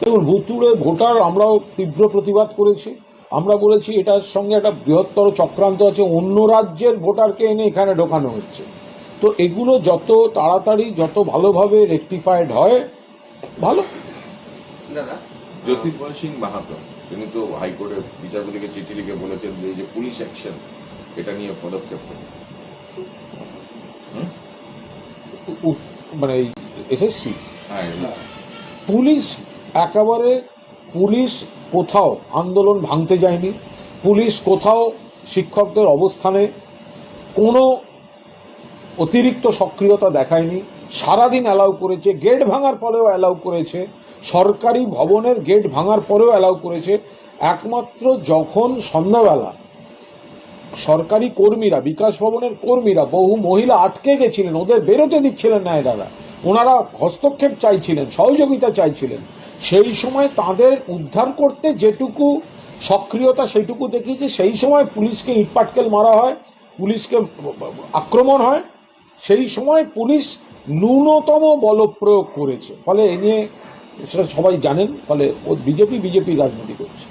দেখুন ভুতুড়ে ভোটার আমরাও তীব্র প্রতিবাদ করেছি। আমরা বলেছি এটার সঙ্গে একটা বৃহত্তর চক্রান্ত আছে অন্য রাজ্যের ভোটারকে এনে এখানে ঢোকানো হচ্ছে। তো এগুলো যত তাড়াতাড়ি যত ভালোভাবে রেকটিফাইড হয় ভালো। দাদা? জ্যোতির্ময় সিং মাহাতো তিনি তো হাইকোর্টের বিচারপতিকে চিঠি লিখে বলেছেন যে এই যে পুলিশ অ্যাকশন এটা নিয়ে পদক্ষেপ মানে এসএসসি? হ্যাঁ পুলিশ একেবারে পুলিশ কোথাও আন্দোলন ভাঙতে যায়নি, পুলিশ কোথাও শিক্ষকদের অবস্থানে কোনো অতিরিক্ত সক্রিয়তা দেখায়নি, সারাদিন অ্যালাউ করেছে, গেট ভাঙার পরেও অ্যালাউ করেছে, সরকারি ভবনের গেট ভাঙার পরেও অ্যালাউ করেছে, একমাত্র যখন সন্ধ্যাবেলা সরকারি কর্মীরা, বিকাশ ভবনের কর্মীরা, বহু মহিলা আটকে গেছিলেন, ওদের বেরোতে দিচ্ছিলেন না এনারা ওনারা হস্তক্ষেপ চাইছিলেন, সহযোগিতা চাইছিলেন। সেই সময় তাদের উদ্ধার করতে যেটুকু সক্রিয়তা সেইটুকু দেখিয়েছে, সেই সময় পুলিশকে ইটপাটকেল মারা হয়, পুলিশকে আক্রমণ হয়। সেই সময় পুলিশ ন্যূনতম বলপ্রয়োগ করেছে। ফলে এ নিয়ে সেটা সবাই জানেন, ফলে ও বিজেপি বিজেপি রাজনীতি করছে।